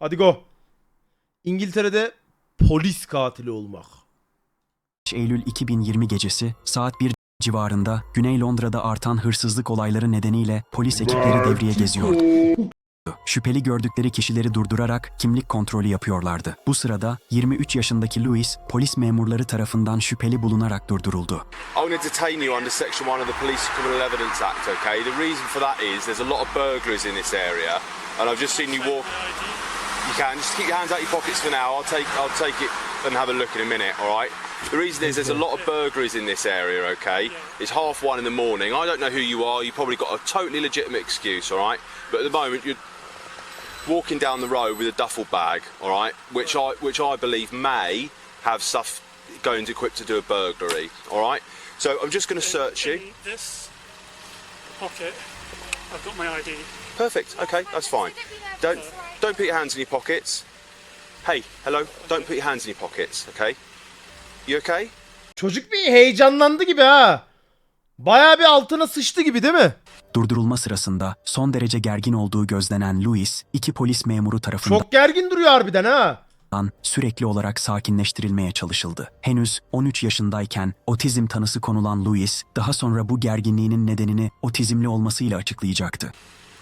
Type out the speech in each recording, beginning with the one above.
Hadi go. İngiltere'de polis katili olmak. Eylül 2020 gecesi saat 1 civarında Güney Londra'da artan hırsızlık olayları nedeniyle polis ekipleri devreye geziyordu. Şüpheli gördükleri kişileri durdurarak kimlik kontrolü yapıyorlardı. Bu sırada 23 yaşındaki Louis polis memurları tarafından şüpheli bulunarak durduruldu. I want to detain you under Section 1 of the Police Criminal Evidence Act, okay? The reason for that is there's a lot of burglaries in this area, and I've just seen you walk. You can just keep your hands out of your pockets for now. I'll take I'll take it and have a look in a minute, all right? The reason is there's a lot of burglaries in this area, okay? It's half one in the morning. I don't know who you are. You probably got a totally legitimate excuse, all right? But at the moment you're walking down the road with a duffel bag, all right, which I which I believe may have stuff going to equipped to do a burglary, all right. So I'm just going to search you. In this pocket, I've got my ID. Perfect. Okay, that's fine. Don't don't put your hands in your pockets. Hey, hello. Don't put your hands in your pockets. Okay. You okay? Çocuk bir heyecanlandı gibi ha. Bayağı bir altına sıçtı gibi değil mi? Durdurulma sırasında son derece gergin olduğu gözlenen Louis, iki polis memuru tarafından Çok gergin duruyor harbiden ha. sürekli olarak sakinleştirilmeye çalışıldı. Henüz 13 yaşındayken otizm tanısı konulan Louis, daha sonra bu gerginliğinin nedenini otizmli olmasıyla açıklayacaktı.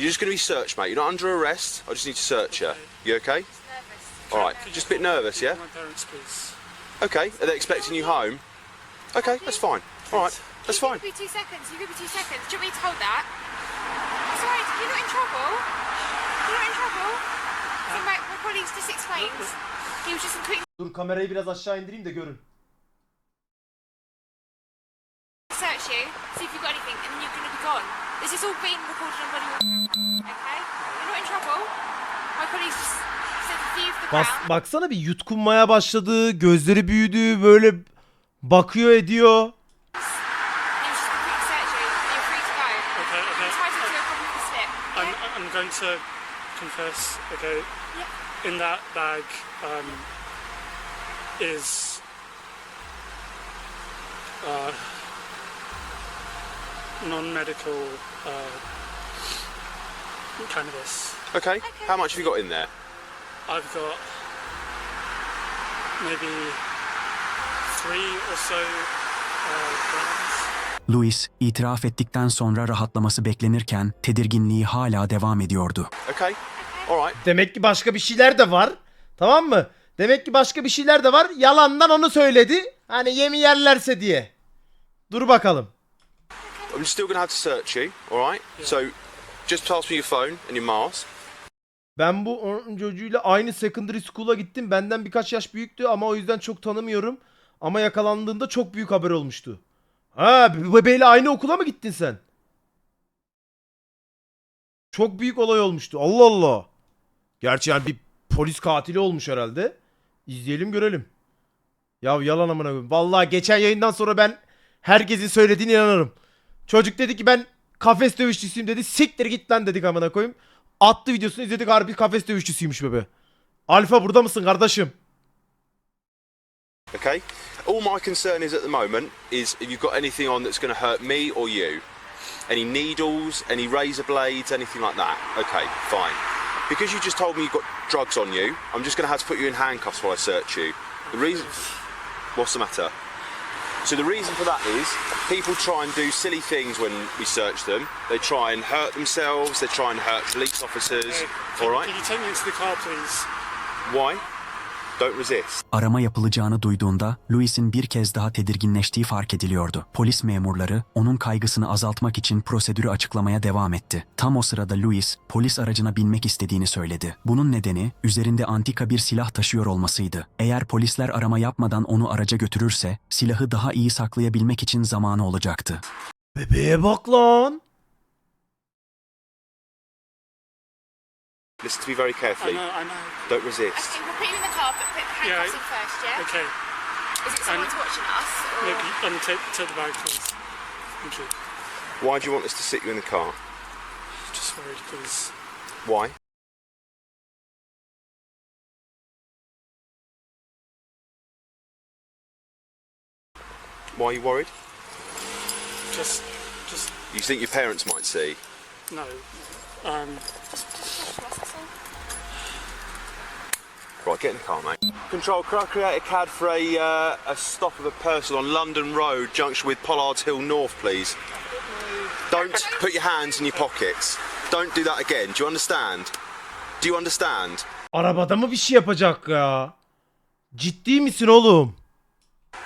You're just going to be searched, mate. You're not under arrest. I just need to search you. You okay? All right. Just a bit nervous, yeah? My parents, please. Okay. Are they expecting you home? Okay, that's fine. All right. That's You fine. could be two seconds. You could be two seconds. Do you want me to hold that? It's alright. You're not in trouble. You're not in trouble. So my, my colleague just explains. He was just in quick Dur kamerayı biraz aşağı indireyim de görün. search you, see if you've got anything, This is all being recorded on video. Okay? You're not in trouble. My colleagues just said view of the Bas, baksana bir yutkunmaya başladı. Gözleri büyüdü. Böyle bakıyor ediyor. Going to confess, okay, in that bag um, is uh, non-medical uh, cannabis. Okay. How much have you got in there? I've got maybe three or so uh, grams. Louis, itiraf ettikten sonra rahatlaması beklenirken tedirginliği hala devam ediyordu. Okay. All right. Demek ki başka bir şeyler de var. Tamam mı? Demek ki başka bir şeyler de var. Yalandan onu söyledi. Hani yemi yerlerse diye. Dur bakalım. I'm still going to have to search you. All right. So, just pass me your phone and your mask. Ben bu onun çocuğuyla aynı secondary school'a gittim. Benden birkaç yaş büyüktü ama o yüzden çok tanımıyorum. Ama yakalandığında çok büyük haber olmuştu. Ha, bebeğiyle aynı okula mı gittin sen? Çok büyük olay olmuştu. Allah Allah. Gerçi yani bir polis katili olmuş herhalde. İzleyelim görelim. Ya yalan amına koyayım. Vallahi geçen yayından sonra ben herkesin söylediğine inanırım. Çocuk dedi ki ben kafes dövüşçüsüyüm dedi. Siktir git lan dedik amına koyayım. Attı videosunu izledik harbi kafes dövüşçüsüymüş bebe. Alfa burada mısın kardeşim? Okay. All my concern is at the moment is if you've got anything on that's going to hurt me or you. Any needles, any razor blades, anything like that. Okay, fine. Because you just told me you've got drugs on you, I'm just going to have to put you in handcuffs while I search you. The reason. What's the matter? So the reason for that is people try and do silly things when we search them. They try and hurt themselves. They try and hurt police officers. Hey, All right. Can you take me into the car, please? Why? Don't resist. Arama yapılacağını duyduğunda Louis'in bir kez daha tedirginleştiği fark ediliyordu. Polis memurları onun kaygısını azaltmak için prosedürü açıklamaya devam etti. Tam o sırada Louis polis aracına binmek istediğini söyledi. Bunun nedeni üzerinde antika bir silah taşıyor olmasıydı. Eğer polisler arama yapmadan onu araca götürürse silahı daha iyi saklayabilmek için zamanı olacaktı. Bebeğe bak lan. Listen to me very I carefully. know, I know. Don't resist. Okay, we'll put you in the car, but put the Yeah, handcuffs in first, yeah? Okay. Is it someone's watching us? Or... Maybe um, take, take the bag, please. Thank you. Why do you want us to sit you in the car? Just worried, please. Why? Why are you worried? Just, just You think your parents might see? no. Um, Right, get in the car, mate. Control, can I create a CAD for a, uh, a stop of a person on London Road, junction with Pollard's Hill North, please? Don't put your hands in your pockets. Don't do that again. Do you understand? Do you understand? Arabada mı bir şey yapacak ya? Ciddi misin oğlum?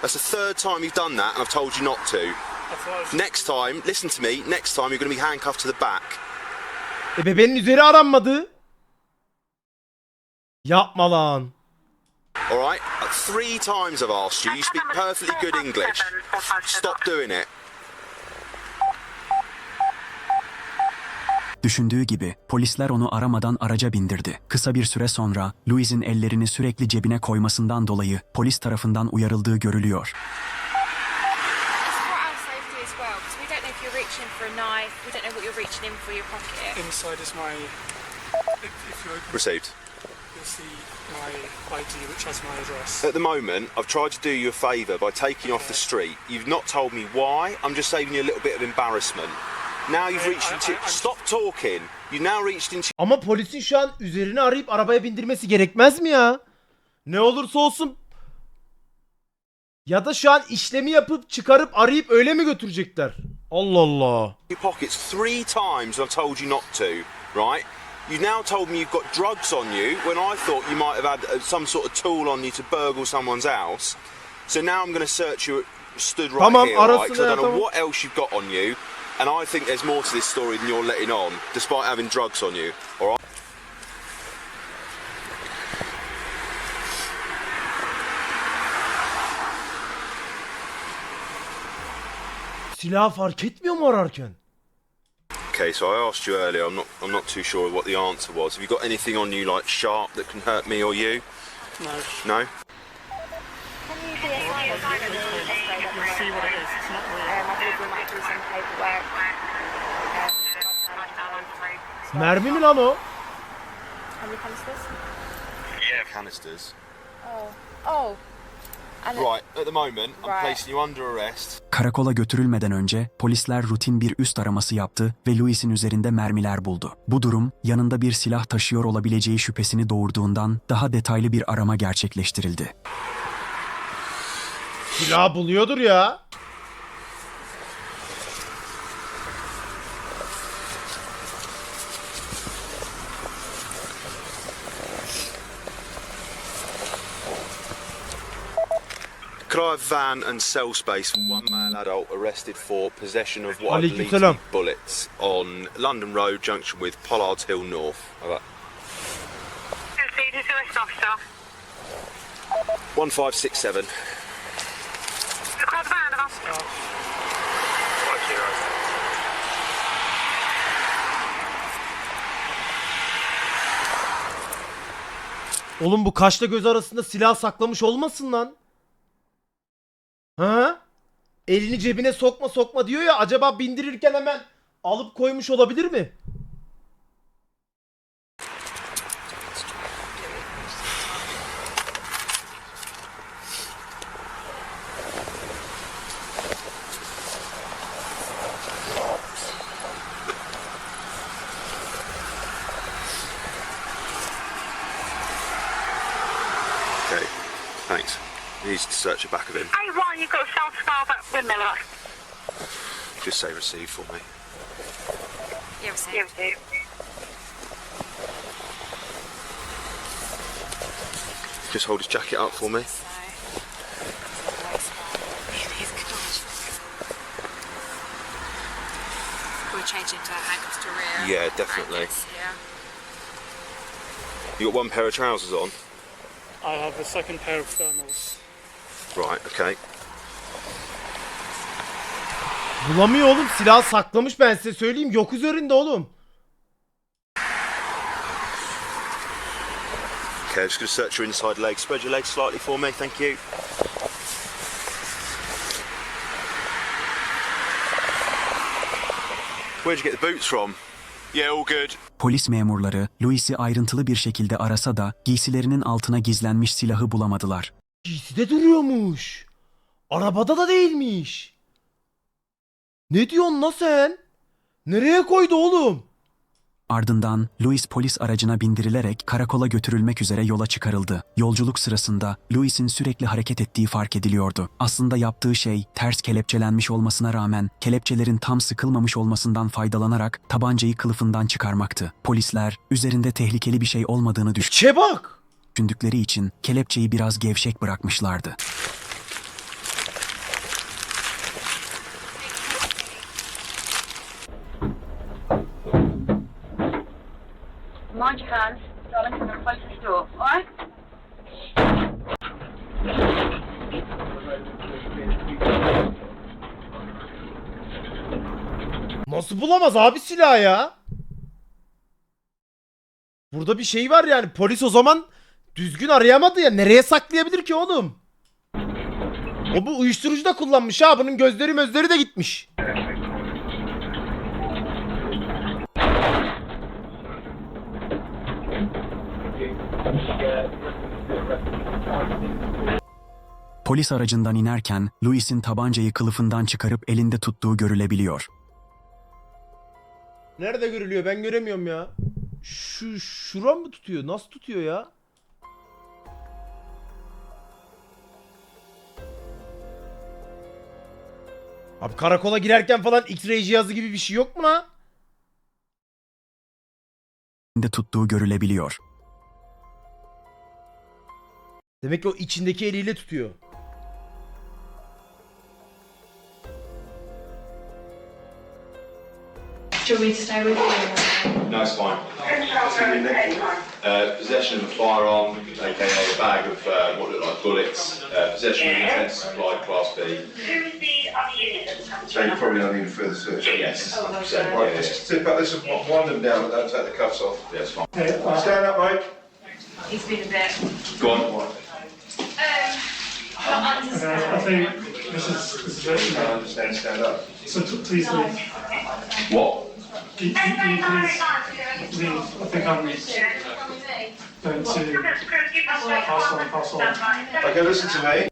That's the third time you've done that, and I've told you not to. I thought I was Next time, listen to me, next time you're going to be handcuffed to the back. E bebeğin üzeri aranmadı. Yapma lan. Alright? Three times I've asked you. You speak perfectly good English. Stop doing it. Düşündüğü gibi polisler onu aramadan araca bindirdi. Kısa bir süre sonra Louis'in ellerini sürekli cebine koymasından dolayı polis tarafından uyarıldığı görülüyor. It's is my. You ID, which has my address. At the moment, I've tried to do you a favour by taking you off the street. You've not told me why. I'm just saving you a little bit of embarrassment. Now you've reached into. Stop talking. You've now reached into Ama polisin şu an üzerine arayıp arabaya bindirmesi gerekmez mi ya? Ne olursa olsun. Ya da şu an işlemi yapıp çıkarıp arayıp öyle mi götürecekler? Allah Allah. your pockets three times. I've told you not to. Right? You've now told me you've got drugs on you when I thought you might have had uh, some sort of tool on you to burgle someone's house. So now I'm going to search you stood right Tamam, here, right? I don't know what else you've got on you. And I think there's more to this story than you're letting on, despite having drugs on you. All right? Silah fark etmiyor mu ararken? Okay, so I asked you earlier. I'm not. I'm not too sure what the answer was. Have you got anything on you like sharp that can hurt me or you? No, No. Can you be a sign of you'll see what it is. It's not real. I believe we might do some paperwork. Uh, Mermi mi lan o? How many canisters? Canisters. Oh. Oh. And Right. At the moment, I'm Right. placing you under arrest. Karakola götürülmeden önce polisler rutin bir üst araması yaptı ve Louis'in üzerinde mermiler buldu. Bu durum yanında bir silah taşıyor olabileceği şüphesini doğurduğundan daha detaylı bir arama gerçekleştirildi. Silah buluyordur ya. Could I have van and cell space for one male adult arrested for possession of what I believe to be bullets on London Road junction with Pollard's Hill North? How about- 1567. Oğlum bu kaşla göz arasında silah saklamış olmasın lan? Ha? Elini cebine sokma sokma diyor ya acaba bindirirken hemen alıp koymuş olabilir mi? Okay, thanks. Needs to search the back of him. Hey, you've got a South Spa back windmiller. Just say receive for me. Yeah, we see. Yes, dude. Just hold his jacket up for me. So, Really good. We're changing to handcuffs to rear. Yeah, definitely. blankets, Yeah. You got one pair of trousers on? I have a second pair of thermals. Right, okay. Bulamıyor oğlum silah saklamış ben size söyleyeyim yok üzerinde oğlum. Okay, I'm just going to search your inside leg. Spread your legs slightly for me, thank you. Where'd you get the boots from? Yeah, all good. Polis memurları Louis'i ayrıntılı bir şekilde arasa da giysilerinin altına gizlenmiş silahı bulamadılar. Giyside duruyormuş. Arabada da değilmiş. Ne diyorsun la sen? Nereye koydu oğlum? Ardından Louis polis aracına bindirilerek karakola götürülmek üzere yola çıkarıldı. Yolculuk sırasında Louis'in sürekli hareket ettiği fark ediliyordu. Aslında yaptığı şey ters kelepçelenmiş olmasına rağmen kelepçelerin tam sıkılmamış olmasından faydalanarak tabancayı kılıfından çıkarmaktı. Polisler üzerinde tehlikeli bir şey olmadığını Çe bak. düşündükleri için kelepçeyi biraz gevşek bırakmışlardı. Mind your hands, darling, and close this door, alright? Nasıl bulamaz abi silah ya? Burada bir şey var yani. Polis o zaman düzgün arayamadı ya. Nereye saklayabilir ki oğlum? O bu uyuşturucu da kullanmış ha. Bunun gözleri mözleri de gitmiş. Polis aracından inerken Louis'in tabancayı kılıfından çıkarıp elinde tuttuğu görülebiliyor. Nerede görülüyor? Ben göremiyorum ya. Şu şuram mı tutuyor? Nasıl tutuyor ya? Abi karakola girerken falan X-ray cihazı gibi bir şey yok mu lan? Elinde tuttuğu görülebiliyor. Demek ki o içindeki eliyle tutuyor. Do you want me stay with you? No, it's fine. Uh, possession of a firearm, aka a bag of uh, what look like bullets. Uh, possession of intent to supply class B. Who is the other unit that's coming So you probably don't need further search. Yes, 100%. Right, Yeah, just tip up this and wind them down, but don't take the cuffs off. yeah, it's fine. Stand up, mate. He's been a bit... Go on. And I, think this is this is it. I understand, stand up. So t- please leave. What? Can you, can you please leave? I think I'm going.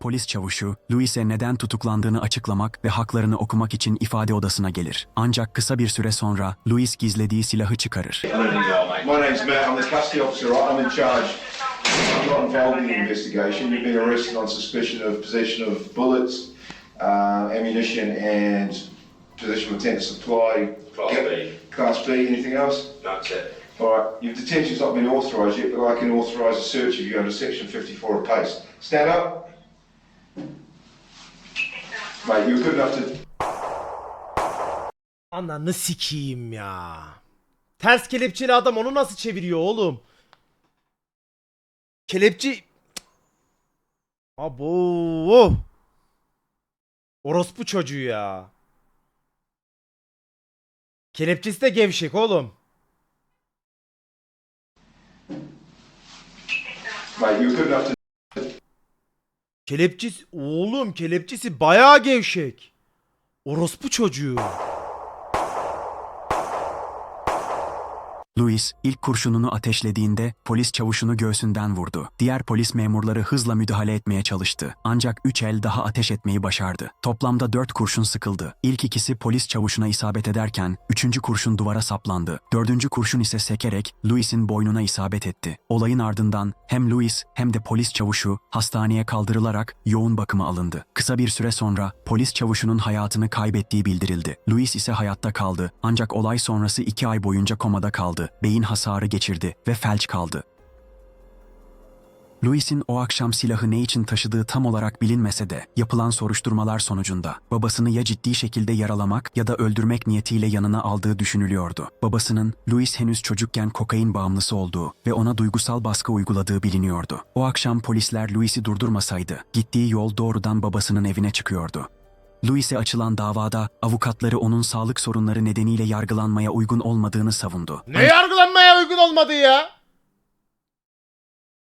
Polis çavuşu, Louis'e neden tutuklandığını açıklamak ve haklarını okumak için ifade odasına gelir. Ancak kısa bir süre sonra Louis gizlediği silahı çıkarır. My name's Matt, I'm the custody officer, right? I'm in charge. I'm not involved in the investigation. You've been arrested on suspicion of possession of bullets, uh, ammunition and possession of intent to supply. Class B. Class B, anything else? That's it. Alright, your detention's not been authorised yet, but I can authorise a search if you under section fifty-four of PACE. Stand up. Mate, you're good enough to Ananı sikeyim ya. Ters kelepçeli adam onu nasıl çeviriyor oğlum? Kelepçi... Abo. Orospu çocuğu ya. Kelepçesi de gevşek oğlum. Kelepçesi... Oğlum kelepçesi bayağı gevşek. Orospu çocuğu. Louis ilk kurşununu ateşlediğinde polis çavuşunu göğsünden vurdu. Diğer polis memurları hızla müdahale etmeye çalıştı. Ancak üç el daha ateş etmeyi başardı. Toplamda dört kurşun sıkıldı. İlk ikisi polis çavuşuna isabet ederken üçüncü kurşun duvara saplandı. Dördüncü kurşun ise sekerek Louis'in boynuna isabet etti. Olayın ardından hem Louis hem de polis çavuşu hastaneye kaldırılarak yoğun bakıma alındı. Kısa bir süre sonra polis çavuşunun hayatını kaybettiği bildirildi. Louis ise hayatta kaldı ancak olay sonrası iki ay boyunca komada kaldı. Beyin hasarı geçirdi ve felç kaldı. Louis'in o akşam silahı ne için taşıdığı tam olarak bilinmese de yapılan soruşturmalar sonucunda babasını ya ciddi şekilde yaralamak ya da öldürmek niyetiyle yanına aldığı düşünülüyordu. Babasının Louis henüz çocukken kokain bağımlısı olduğu ve ona duygusal baskı uyguladığı biliniyordu. O akşam polisler Louis'i durdurmasaydı gittiği yol doğrudan babasının evine çıkıyordu. Louis'e açılan davada avukatları onun sağlık sorunları nedeniyle yargılanmaya uygun olmadığını savundu. Ne yargılanmaya uygun olmadı ya?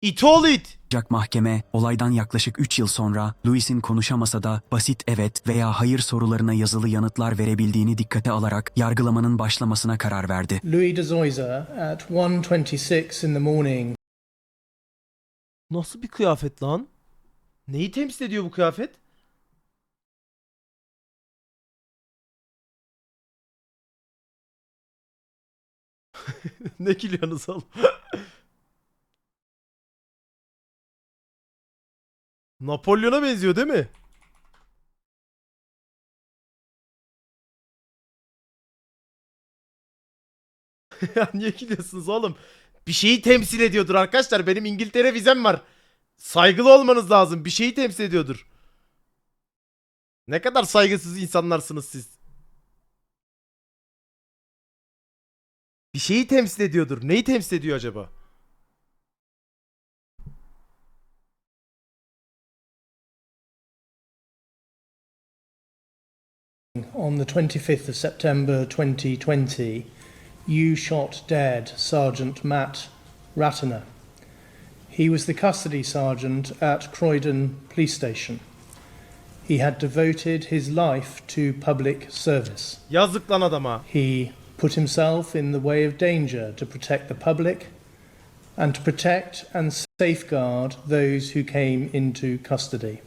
İt oğlu it. Ancak mahkeme olaydan yaklaşık 3 yıl sonra Louis'in konuşamasa da basit evet veya hayır sorularına yazılı yanıtlar verebildiğini dikkate alarak yargılamanın başlamasına karar verdi. Louis de Zoysa at 1.26 in the morning Nasıl bir kıyafet lan? Neyi temsil ediyor bu kıyafet? ne gülüyorsunuz oğlum? Napolyon'a benziyor değil mi? ya niye gülüyorsunuz oğlum? Bir şeyi temsil ediyordur arkadaşlar. Benim İngiltere vizem var. Saygılı olmanız lazım. Bir şeyi temsil ediyordur. Ne kadar saygısız insanlarsınız siz. Bir şeyi temsil ediyordur. Neyi temsil ediyor acaba? On the 25th of September 2020, you shot dead Sergeant Matt Ratner. He was the custody sergeant at Croydon Police Station. He had devoted his life to public service. Yazık lan adama. He put himself in the way of danger to protect the public and to protect and safeguard those who came into custody.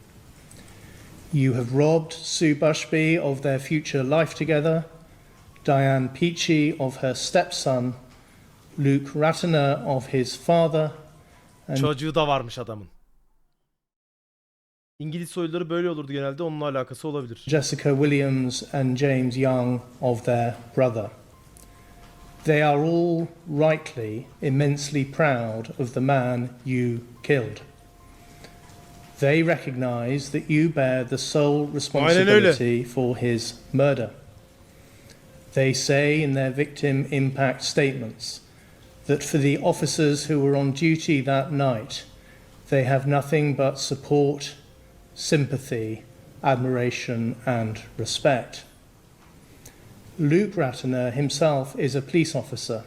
You have robbed Sue Bushby of their future life together, Diane Peachy of her stepson, Luke Ratner of his father, and Çocuğu da varmış adamın. İngiliz soyluları böyle olurdu genelde. Onunla alakası olabilir. Jessica Williams and James Young of their brother. They are all rightly immensely proud of the man you killed. They recognise that you bear the sole responsibility for his murder. They say in their victim impact statements that for the officers who were on duty that night, they have nothing but support, sympathy, admiration, and respect. Luke Ratner himself is a police officer.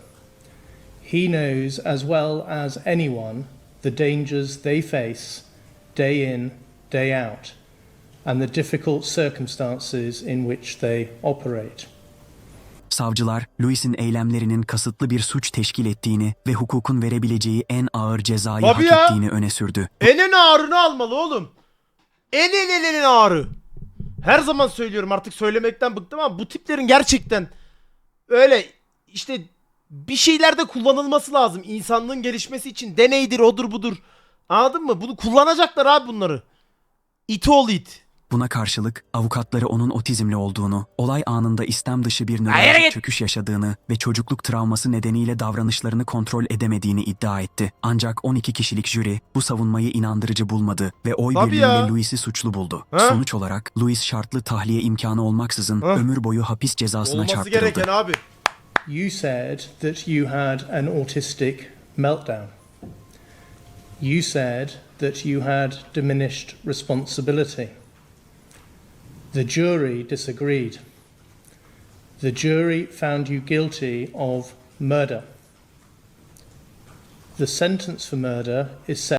He knows as well as anyone the dangers they face day in, day out, and the difficult circumstances in which they operate. Savcılar, Louis'in eylemlerinin kasıtlı bir suç teşkil ettiğini ve hukukun verebileceği en ağır cezayı Tabii hak ya. ettiğini öne sürdü. En en ağırını almalı oğlum. En en en en ağırı. Her zaman söylüyorum artık söylemekten bıktım ama bu tiplerin gerçekten öyle işte bir şeylerde kullanılması lazım. İnsanlığın gelişmesi için deneydir odur budur. Anladın mı? Bunu kullanacaklar abi bunları. İt ol it. Buna karşılık avukatları onun otizmli olduğunu, olay anında istem dışı bir nörolojik çöküş yaşadığını ve çocukluk travması nedeniyle davranışlarını kontrol edemediğini iddia etti. Ancak 12 kişilik jüri bu savunmayı inandırıcı bulmadı ve oy Tabii birliğiyle ya. Louis'i suçlu buldu. Ha? Sonuç olarak Louis şartlı tahliye imkanı olmaksızın Ha? ömür boyu hapis cezasına Olması çarptırıldı. gereken abi. You said that you had an autistic meltdown. You said that you had diminished responsibility. The jury disagreed. The jury found you guilty of murder. The sentence for murder is set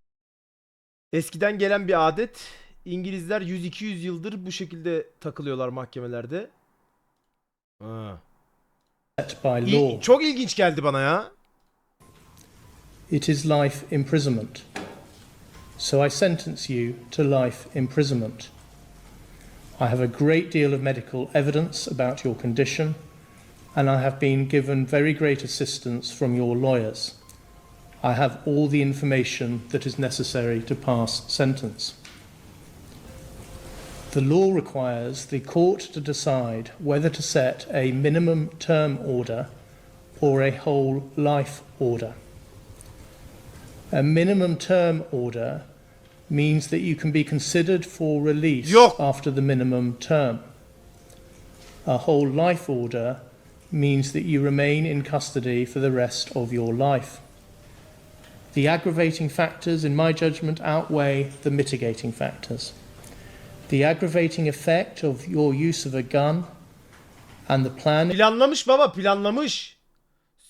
Eskiden gelen bir adet. İngilizler 100-200 yıldır bu şekilde takılıyorlar mahkemelerde. Ha. by law. çok ilginç geldi bana ya. It is life imprisonment. So I sentence you to life imprisonment. I have a great deal of medical evidence about your condition, and I have been given very great assistance from your lawyers. I have all the information that is necessary to pass sentence. The law requires the court to decide whether to set a minimum term order or a whole life order. A minimum term order means that you can be considered for release Yok. after the minimum term. A whole life order means that you remain in custody for the rest of your life. The aggravating factors, in my judgment, outweigh the mitigating factors. The aggravating effect of your use of a gun and the plan Planlamış baba planlamış.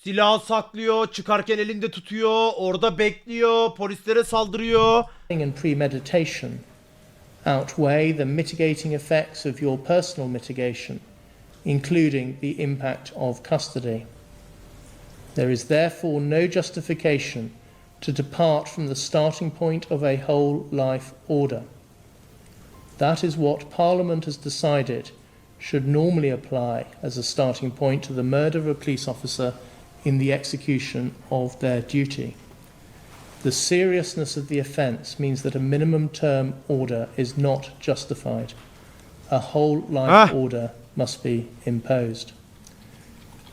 Silahı saklıyor, çıkarken elinde tutuyor, orada bekliyor, polislere saldırıyor. and premeditation outweigh the mitigating effects of your personal mitigation, including the impact of custody. There is therefore no justification to depart from the starting point of a whole life order. That is what Parliament has decided should normally apply as a starting point to the murder of a police officer in the execution of their duty. The seriousness of the offence means that a minimum term order is not justified. A whole life Ah. order must be imposed.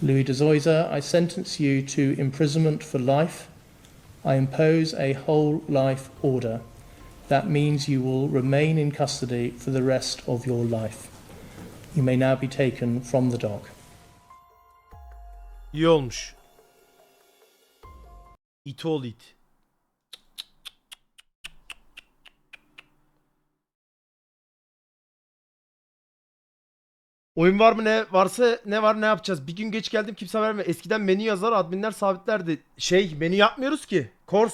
Louis de Zoysa, I sentence you to imprisonment for life. I impose a whole life order. That means you will remain in custody for the rest of your life. You may now be taken from the dock. İyi olmuş. İt ol it. Oyun var mı ne varsa ne var ne yapacağız? Bir gün geç geldim kimse verme. Eskiden menü yazar adminler sabitlerdi. Şey menü yapmıyoruz ki. Kors